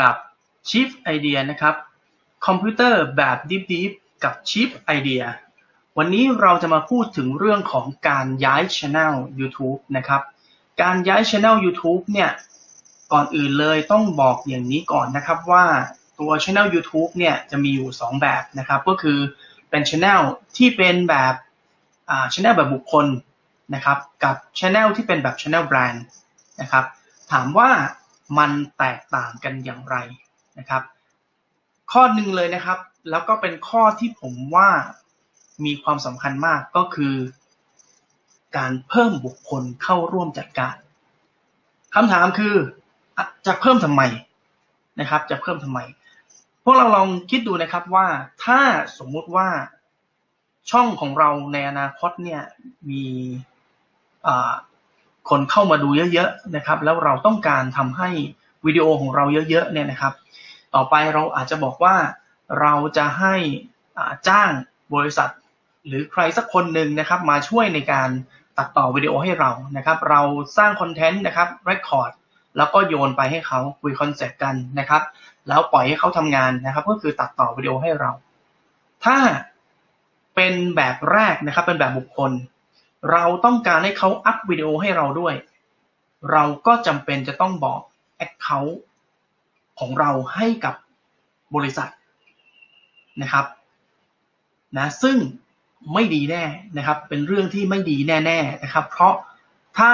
กับ Chief Idea นะครับ คอมพิวเตอร์แบบ Deep Deep กับ Chief Idea วันนี้เราจะมาพูดถึงเรื่องของการย้าย Channel YouTube นะครับ การย้าย Channel YouTube เนี่ยก่อนอื่นเลยต้องบอกอย่างนี้ก่อนนะครับว่าตัว Channel YouTube เนี่ยจะมีอยู่ 2 แบบนะครับ ก็คือเป็น Channel ที่เป็นแบบอ่า Channel แบบบุคคลนะครับ กับ Channel ที่เป็นแบบ Channel Brand นะครับ ถามว่า มันแตกต่างกันอย่างไรนะครับ ข้อหนึ่งเลยนะครับ แล้วก็เป็นข้อที่ผมว่ามีความสำคัญมากก็คือ การเพิ่มบุคคลเข้าร่วมจัดการคำถามคือจะเพิ่มทำไมนะครับ จะเพิ่มทำไม พวกเราลองคิดดูนะครับว่าถ้าสมมุติว่าช่องของเราในอนาคตเนี่ยมี คนเข้ามาดูเยอะๆนะครับ แล้วเราต้องการทำให้วิดีโอของเราเยอะๆเนี่ยนะครับ ต่อไปเราอาจจะบอกว่าเราจะให้จ้างบริษัท หรือใครสักคนหนึ่งนะครับมาช่วยในการตัดต่อวิดีโอให้เรานะครับ เราสร้างคอนเทนต์นะครับเรคคอร์ดแล้วก็โยนไปให้เขาคุยคอนเซ็ปต์กันนะครับ แล้วปล่อยให้เขาทำงานนะครับ ก็คือตัดต่อวิดีโอให้เรา ถ้าเป็นแบบแรกนะครับ เป็นแบบบุคคล เราต้องการให้เขาอัพวิดีโอให้เราด้วย เราก็จำเป็นจะต้องบอกแอคเคาท์ของเราให้กับบริษัทนะครับนะซึ่งไม่ดีแน่นะครับ เป็นเรื่องที่ไม่ดีแน่ๆนะครับ เพราะถ้า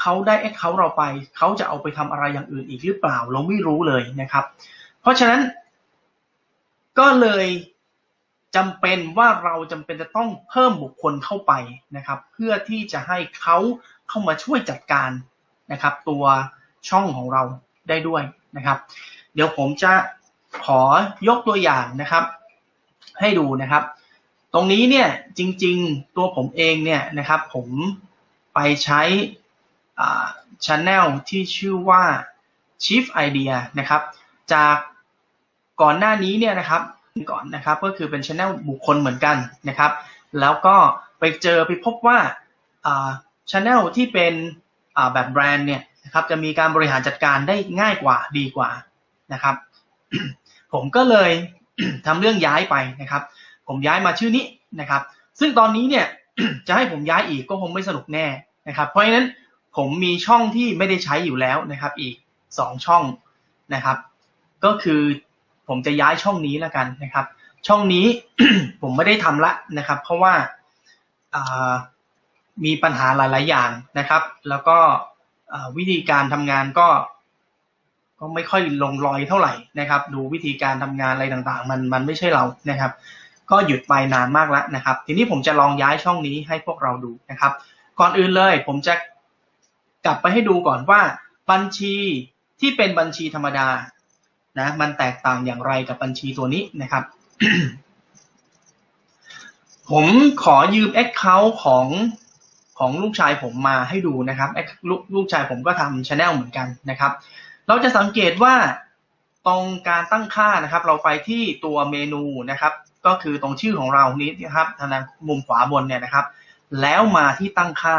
เขาได้แอคเคาท์เราไป เขาจะเอาไปทำอะไรอย่างอื่นอีกหรือเปล่า เราไม่รู้เลยนะครับ เพราะฉะนั้นก็เลย จำเป็นว่าเราจำเป็นจะต้องเพิ่มบุคคลเข้าไปนะครับ เพื่อที่จะให้เขาเข้ามาช่วยจัดการนะครับ ตัวช่องของเราได้ด้วยนะครับ เดี๋ยวผมจะขอยกตัวอย่างนะครับ ให้ดูนะครับ ตรงนี้เนี่ยจริงๆตัวผมเองเนี่ยนะครับ ผมไปใช้ชันแนลที่ชื่อว่า Chief Idea นะครับ จากก่อนหน้านี้เนี่ยนะครับ ก่อนนะครับ ก็คือเป็นช anel บุคคลเหมือนกันนะครับ แล้วก็ไปเจอไปพบว่าช anel ที่เป็นแบบแบรนด์เนี่ยนะครับจะมีการบริหารจัดการได้ง่ายกว่าดีกว่านะครับ ผมก็เลยทำเรื่องย้ายไปนะครับ ผมย้ายมาชื่อนี้นะครับ ซึ่งตอนนี้เนี่ยจะให้ผมย้ายอีกก็คงไม่สนุกแน่นะครับ เพราะฉะนั้นผมมีช่องที่ไม่ได้ใช้อยู่แล้วนะครับ อีก 2 ช่องนะครับ ก็คือ ผมจะย้ายช่องนี้แล้วกันนะครับ ช่องนี้ผมไม่ได้ทำละนะครับ เพราะว่ามีปัญหาหลาย ๆ อย่างนะครับ แล้วก็วิธีการทำงานก็ ก็ไม่ค่อยลงรอยเท่าไหร่นะครับ ดูวิธีการทำงานอะไรต่าง ๆ มันมันไม่ใช่เรานะครับ ก็หยุดไปนานมากแล้วนะครับ ทีนี้ผมจะลองย้ายช่องนี้ให้พวกเราดูนะครับ ก่อนอื่นเลย ผมจะกลับไปให้ดูก่อนว่าบัญชีที่เป็นบัญชีธรรมดา นะมันแตกต่างอย่างไรกับบัญชีตัวนี้นะครับ ผมขอยืม Account ของของลูกชายผมมาให้ดูนะครับลลูกชายผมก็ทำช anel เหมือนกันนะครับ เราจะสังเกตว่าตรงการตั้งค่านะครับ เราไปที่ตัวเมนูนะครับ ก็คือตรงชื่อของเรานี้นะครับทางมุมขวาบนเนี่ยนะครับ แล้วมาที่ตั้งค่า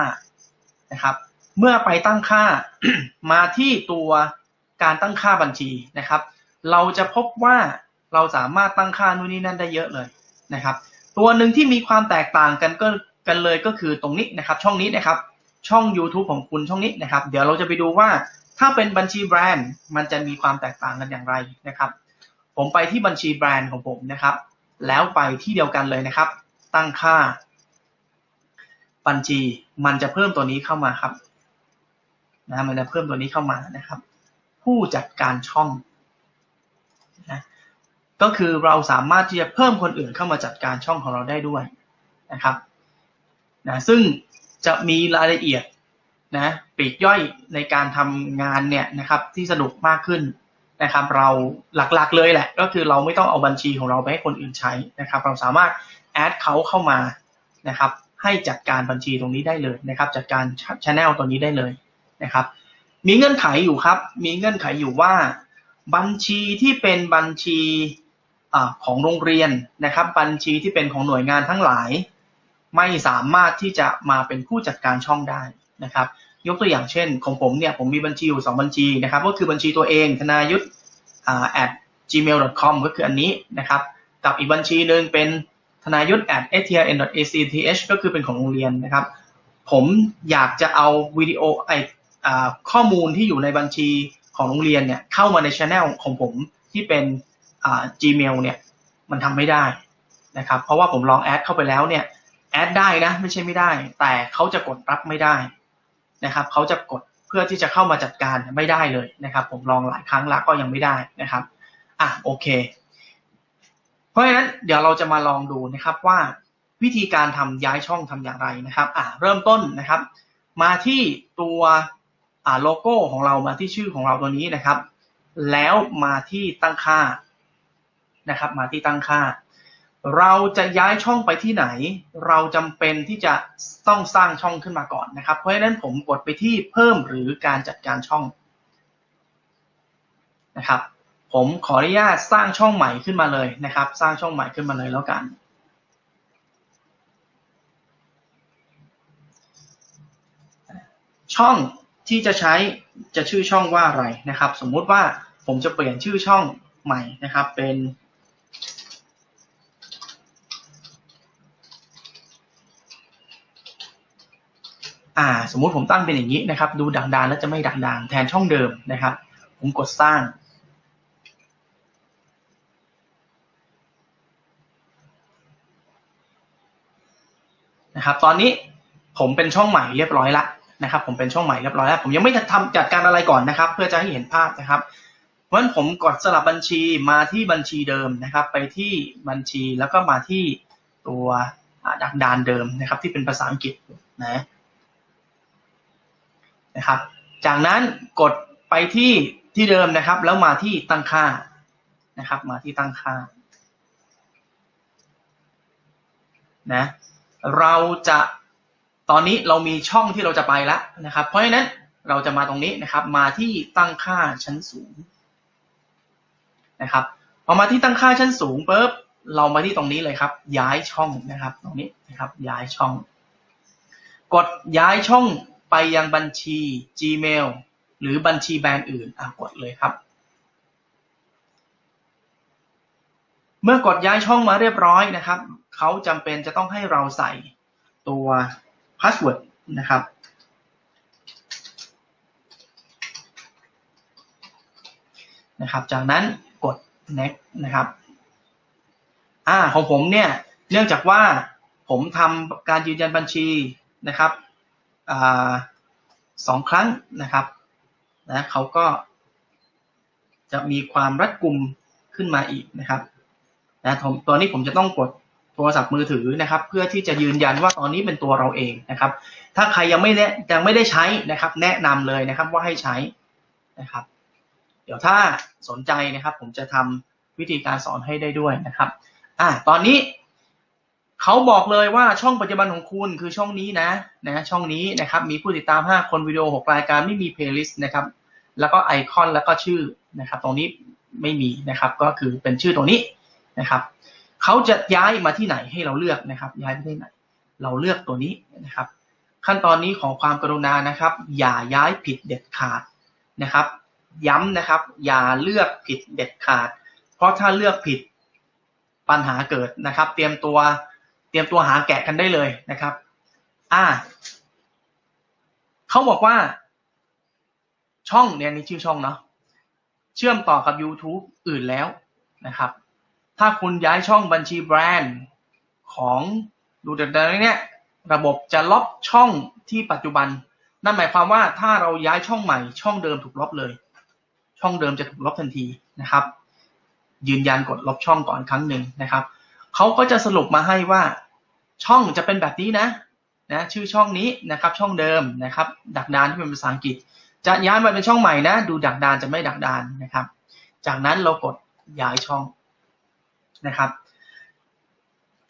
นะครับ เมื่อไปตั้งค่ามาที่ตัวการตั้งค่าบัญชีนะครับ เราจะพบว่าเราสามารถตั้งค่านู่นนี่นั่นได้เยอะเลยนะครับ ตัวหนึ่งที่มีความแตกต่างกันก็กันเลยก็คือตรงนี้นะครับ ช่องนี้นะครับ ช่อง YouTube ของคุณช่องนี้นะครับ เดี๋ยวเราจะไปดูว่าถ้าเป็นบัญชีแบรนด์มันจะมีความแตกต่างกันอย่างไรนะครับ ผมไปที่บัญชีแบรนด์ของผมนะครับ แล้วไปที่เดียวกันเลยนะครับ ตั้งค่า บัญชีมันจะเพิ่มตัวนี้เข้ามาครับนะมันจะเพิ่มตัวนี้เข้ามานะครับ ผู้จัดการช่อง ก็คือเราสามารถที่จะเพิ่มคนอื่นเข้ามาจัดการช่องของเราได้ด้วยนะครับนะซึ่งจะมีรายละเอียดนะปีกย่อยในการทำงานเนี่ยนะครับที่สนุกมากขึ้นนะครับ เราหลักๆเลยแหละ ก็คือเราไม่ต้องเอาบัญชีของเราไปให้คนอื่นใช้นะครับ เราสามารถแอดเขาเข้ามานะครับให้จัดการบัญชีตรงนี้ได้เลยนะครับ จัดการช anel ตัวนี้ได้เลยนะครับ มีเงื่อนไขอยู่ครับ มีเงื่อนไขอยู่ว่า บัญชีที่เป็นบัญชี ของโรงเรียนนะครับ บัญชีที่เป็นของหน่วยงานทั้งหลาย ไม่สามารถที่จะมาเป็นผู้จัดการช่องได้นะครับ ยกตัวอย่างเช่น ของผมเนี่ยผมมีบัญชีอยู่2บัญชีนะครับ ก็คือบัญชีตัวเองธนายุทธ at gmail.com ก็คืออันนี้นะครับ กับอีกบัญชีหนึ่งเป็นธนายุทธ at atrn.ac.th ก็คือเป็นของโรงเรียนนะครับ ผมอยากจะเอาวิดีโอไอข้อมูลที่อยู่ในบัญชีของโรงเรียนเนี่ยเข้ามาในช anel ของผมที่เป็น Gmail เนี่ยมันทำไม่ได้นะครับ เพราะว่าผมลองแอดเข้าไปแล้วเนี่ยแอดได้นะไม่ใช่ไม่ได้ แต่เขาจะกดรับไม่ได้นะครับเขาจะกดเพื่อที่จะเข้ามาจัดการไม่ได้เลยนะครับ ผมลองหลายครั้งแล้วก็ยังไม่ได้นะครับอะโอเค เพราะฉะนั้นเดี๋ยวเราจะมาลองดูนะครับว่าวิธีการทำย้ายช่องทำอย่างไรนะครับอะเริ่มต้นนะครับ มาที่ตัวอ่าโลโก้ของเรามาที่ชื่อของเราตัวนี้นะครับ แล้วมาที่ตั้งค่า นะครับ มาที่ตั้งค่า เราจะย้ายช่องไปที่ไหน เราจำเป็นที่จะต้องสร้างช่องขึ้นมาก่อนนะครับ เพราะฉะนั้นผมกดไปที่เพิ่มหรือการจัดการช่องนะครับ ผมขออนุญาตสร้างช่องใหม่ขึ้นมาเลยนะครับ สร้างช่องใหม่ขึ้นมาเลยแล้วกันช่องที่จะใช้จะชื่อช่องว่าอะไรนะครับ สมมุติว่าผมจะเปลี่ยนชื่อช่องใหม่นะครับ เป็น อ่า สมมุติผมตั้งเป็นอย่างนี้นะครับ ดูด่างดานแล้วจะไม่ด่างดานแทนช่องเดิมนะครับ ผมกดสร้าง นะครับ ตอนนี้ผมเป็นช่องใหม่เรียบร้อยละนะครับ ผมเป็นช่องใหม่เรียบร้อยแล้ว ผมยังไม่ทำจัดการอะไรก่อนนะครับ เพื่อจะให้เห็นภาพนะครับ เพราะฉะนั้นผมกดสลับบัญชีมาที่บัญชีเดิมนะครับ ไปที่บัญชีแล้วก็มาที่ตัวดักดานเดิมนะครับ ที่เป็นภาษาอังกฤษนะนะครับ จากนั้นกดไปที่ที่เดิมนะครับ แล้วมาที่ตั้งค่านะครับ มาที่ตั้งค่านะเราจะตอนนี้เรามีช่องที่เราจะไปแล้วนะครับ เพราะฉะนั้นเราจะมาตรงนี้นะครับ มาที่ตั้งค่าชั้นสูง นะครับพอมาที่ตั้งค่าชั้นสูงปุ๊บเรามาที่ตรงนี้เลยครับ ย้ายช่องนะครับ ตรงนี้นะครับ ย้ายช่อง กดย้ายช่องไปยังบัญชี Gmail หรือบัญชีแบรนด์อื่นอะกดเลยครับ เมื่อกดย้ายช่องมาเรียบร้อยนะครับเขาจำเป็นจะต้องให้เราใส่ตัวพาสเวิร์ดนะครับนะครับ จากนั้น next นะครับ อ่าของผมเนี่ย เนื่องจากว่าผมทำการยืนยันบัญชีนะครับอ่าสองครั้งนะครับนะเขาก็จะมีความรัดกุมขึ้นมาอีกนะครับนะตัวนี้ผมจะต้องกดโทรศัพท์มือถือนะครับ เพื่อที่จะยืนยันว่าตอนนี้เป็นตัวเราเองนะครับ ถ้าใครยังไม่ยังไม่ได้ใช้นะครับ แนะนำเลยนะครับว่าให้ใช้นะครับ ดี๋ยวถ้าสนใจนะครับ ผมจะทำวิธีการสอนให้ได้ด้วยนะครับอ่าตอนนี้เขาบอกเลยว่าช่องปัจจุบันของคุณคือช่องนี้นะนะช่องนี้นะครับมีผู้ติดตาม 5 คนวิดีโอ 6 รายการไม่มีเพลย์ลิสต์นะครับแล้วก็ไอคอนแล้วก็ชื่อนะครับ ตรงนี้ไม่มีนะครับก็คือเป็นชื่อตรงนี้นะครับเขาจะย้ายมาที่ไหนให้เราเลือกนะครับ ย้ายไปที่ไหน เราเลือกตัวนี้นะครับ ขั้นตอนนี้ของความกรุณานะครับ อย่าย้ายผิดเด็ดขาดนะครับ ย้ำนะครับ อย่าเลือกผิดเด็ดขาด เพราะถ้าเลือกผิดปัญหาเกิดนะครับ เตรียมตัวเตรียมตัวหาแกะกันได้เลยนะครับ อ่าเขาบอกว่า ช่องเนี่ยนี่ชื่อช่องเนาะเชื่อมต่อกับ YouTube อื่นแล้วนะครับ ถ้าคุณย้ายช่องบัญชีแบรนด์ของดูเดนเนี่ยระบบจะลบช่องที่ปัจจุบัน นั่นหมายความว่าถ้าเราย้ายช่องใหม่ช่องเดิมถูกลบเลย ช่องเดิมจะถูกลบทันทีนะครับ ยืนยันกดลบช่องก่อนครั้งหนึ่งนะครับเขาก็จะสรุปมาให้ว่าช่องจะเป็นแบบนี้นะนะชื่อช่องนี้นะครับช่องเดิมนะครับ ดักดานที่เป็นภาษาอังกฤษ จะย้ายมาเป็นช่องใหม่นะ ดูดักดานจะไม่ดักดานนะครับ จากนั้นเรากดย้ายช่องนะครับ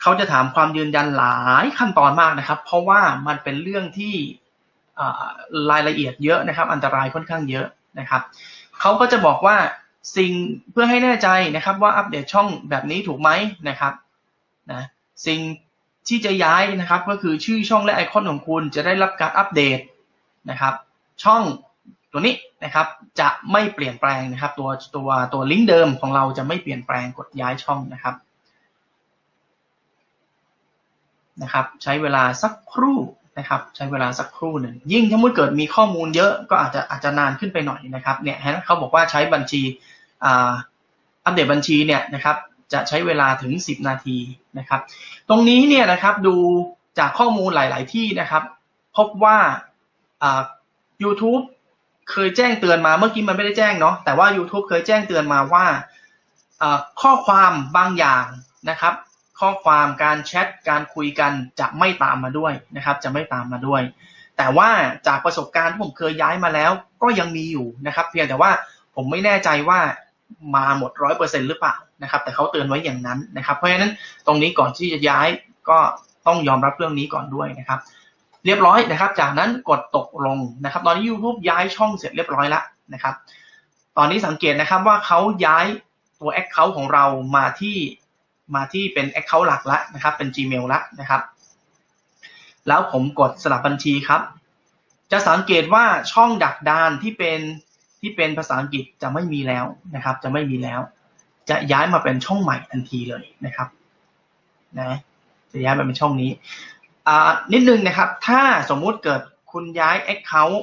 เขาจะถามความยืนยันหลายขั้นตอนมากนะครับ เพราะว่ามันเป็นเรื่องที่รายละเอียดเยอะนะครับ อันตรายค่อนข้างเยอะนะครับ เขาก็จะบอกว่าสิ่งเพื่อให้แน่ใจนะครับว่าอัปเดตช่องแบบนี้ถูกไหมนะครับนะสิ่งที่จะย้ายนะครับก็คือชื่อช่องและไอคอนของคุณจะได้รับการอัปเดตนะครับช่องตัวนี้นะครับจะไม่เปลี่ยนแปลงนะครับตัวตัวตัวลิงก์เดิมของเราจะไม่เปลี่ยนแปลงกดย้ายช่องนะครับนะครับ ใช้เวลาสักครู่ นะครับ ใช้เวลาสักครู่หนึ่งยิ่งถ้ามื่อเกิดมีข้อมูลเยอะก็อาจจะอาจจะนานขึ้นไปหน่อยนะครับเนี่ยเขาบอกว่าใช้บัญชีอัปเดตบัญชีเนี่ยนะครับจะใช้เวลาถึง 10 นาทีนะครับ ตรงนี้เนี่ยนะครับดูจากข้อมูลหลาย ๆ ที่นะครับ พบว่า YouTube เคยแจ้งเตือนมาเมื่อกี้มันไม่ได้แจ้งเนาะแต่ว่า YouTube เคยแจ้งเตือนมาว่าข้อความบางอย่างนะครับ ข้อความการแชทการคุยกันจะไม่ตามมาด้วยนะครับ จะไม่ตามมาด้วย แต่ว่าจากประสบการณ์ที่ผมเคยย้ายมาแล้ว ก็ยังมีอยู่นะครับ เพียงแต่ว่าผมไม่แน่ใจว่ามาหมดร้อยเปอร์เซ็นหรือเปล่านะครับ แต่เขาเตือนไว้อย่างนั้นนะครับ เพราะฉะนั้นตรงนี้ก่อนที่จะย้ายก็ต้องยอมรับเรื่องนี้ก่อนด้วยนะครับ เรียบร้อยนะครับ จากนั้นกดตกลงนะครับ ตอนนี้ YouTube ย้ายช่องเสร็จเรียบร้อยแล้วนะครับ ตอนนี้สังเกตนะครับว่าเขาย้ายตัว Account ของเรามาที่ มาที่เป็น Account หลักแล้วนะครับ เป็น Gmail แล้วนะครับ แล้วผมกดสลับบัญชีครับ จะสังเกตว่าช่องดักดานที่เป็นที่เป็นภาษาอังกฤษจะไม่มีแล้วนะครับ จะไม่มีแล้ว จะย้ายมาเป็นช่องใหม่ทันทีเลยนะครับนะจะย้ายมาเป็นช่องนี้นิดนึงนะครับ ถ้าสมมุติเกิดคุณย้าย Account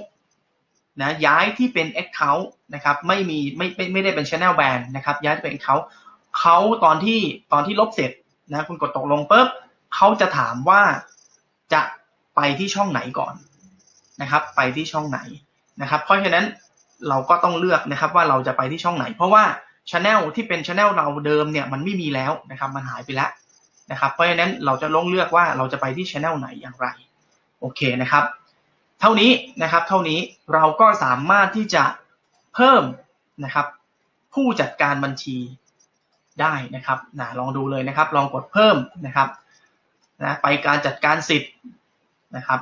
นะย้ายที่เป็น Account นะครับ ไม่มีไม่ไม่ไม่ได้เป็น Channel Ban นะครับ ย้ายเป็น Account เขาตอนที่ตอนที่ลบเสร็จนะคุณกดตกลงปุ๊บเขาจะถามว่าจะไปที่ช่องไหนก่อนนะครับ ไปที่ช่องไหนนะครับ เพราะฉะนั้นเราก็ต้องเลือกนะครับว่าเราจะไปที่ช่องไหน เพราะว่าช anel ที่เป็นช anel เราเดิมเนี่ยมันไม่มีแล้วนะครับมันหายไปแล้วนะครับ เพราะฉะนั้นเราจะลงเลือกว่าเราจะไปที่ช anel ไหนอย่างไรโอเคนะครับ เท่านี้นะครับเท่านี้เราก็สามารถที่จะเพิ่มนะครับ ผู้จัดการบัญชี ได้นะครับนะลองดูเลยนะครับ ลองกดเพิ่มนะครับนะไปการจัดการสิทธิ์นะครับ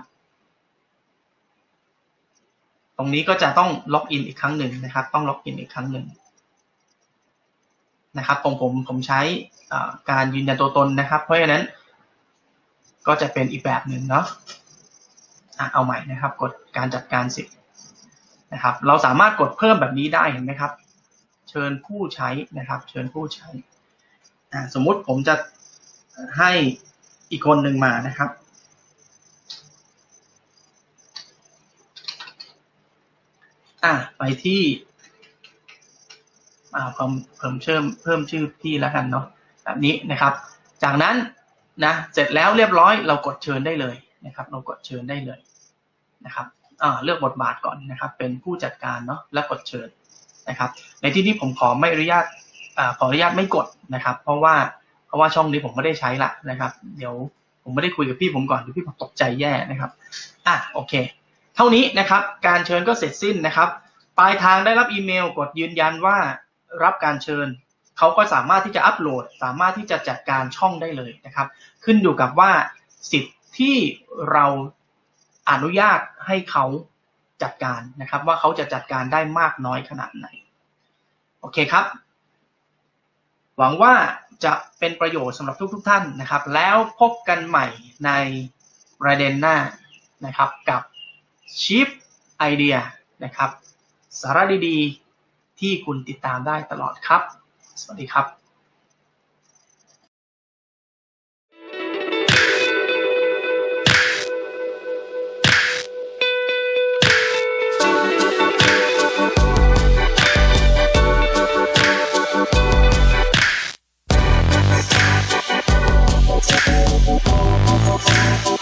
ตรงนี้ก็จะต้องล็อกอินอีกครั้งหนึ่งนะครับ ต้องล็อกอินอีกครั้งหนึ่งนะครับของผมผมใช้การยืนยันตัวตนนะครับ เพราะฉะนั้น ก็จะเป็นอีกแบบหนึ่งเนาะเอาใหม่นะครับ กดการจัดการสิทธิ์นะครับ เราสามารถกดเพิ่มแบบนี้ได้เห็นไหมครับ เชิญผู้ใช้นะครับ เชิญผู้ใช้สมมุติผมจะให้อีกคนหนึ่งมานะครับ อะไปที่อ่าเพิ่มเพิ่มเชื่อมเพิ่มชื่อพี่แล้วกันเนาะแบบนี้นะครับ จากนั้นนะเสร็จแล้วเรียบร้อยเรากดเชิญได้เลยนะครับ เรากดเชิญได้เลยนะครับอ่าเลือกบทบาทก่อนนะครับ เป็นผู้จัดการเนาะแล้วกดเชิญ นะครับ ในที่นี้ผมขอไม่อนุญาตอขออนุญาตไม่กดนะครับ เพราะว่าเพราะว่าช่องนี้ผมไม่ได้ใช้ละนะครับ เดี๋ยวผมไม่ได้คุยกับพี่ผมก่อนเดี๋ยวพี่ผมตกใจแย่นะครับอะโอเค เท่านี้นะครับ การเชิญก็เสร็จสิ้นนะครับปลายทางได้รับอีเมลกดยืนยันว่ารับการเชิญเขาก็สามารถที่จะอัปโหลด สามารถที่จะจัดการช่องได้เลยนะครับ ขึ้นอยู่กับว่าสิทธิ์ที่เราอนุญาตให้เขา จัดการนะครับ ว่าเขาจะจัดการได้มากน้อยขนาดไหน โอเคครับ หวังว่าจะเป็นประโยชน์สำหรับทุกๆทท่านนะครับ แล้วพบกันใหม่ในประเด็นหน้านะครับกับ Chief Idea นะครับ สาระดีๆ ที่คุณติดตามได้ตลอดครับ สวัสดีครับ Oh, oh, oh.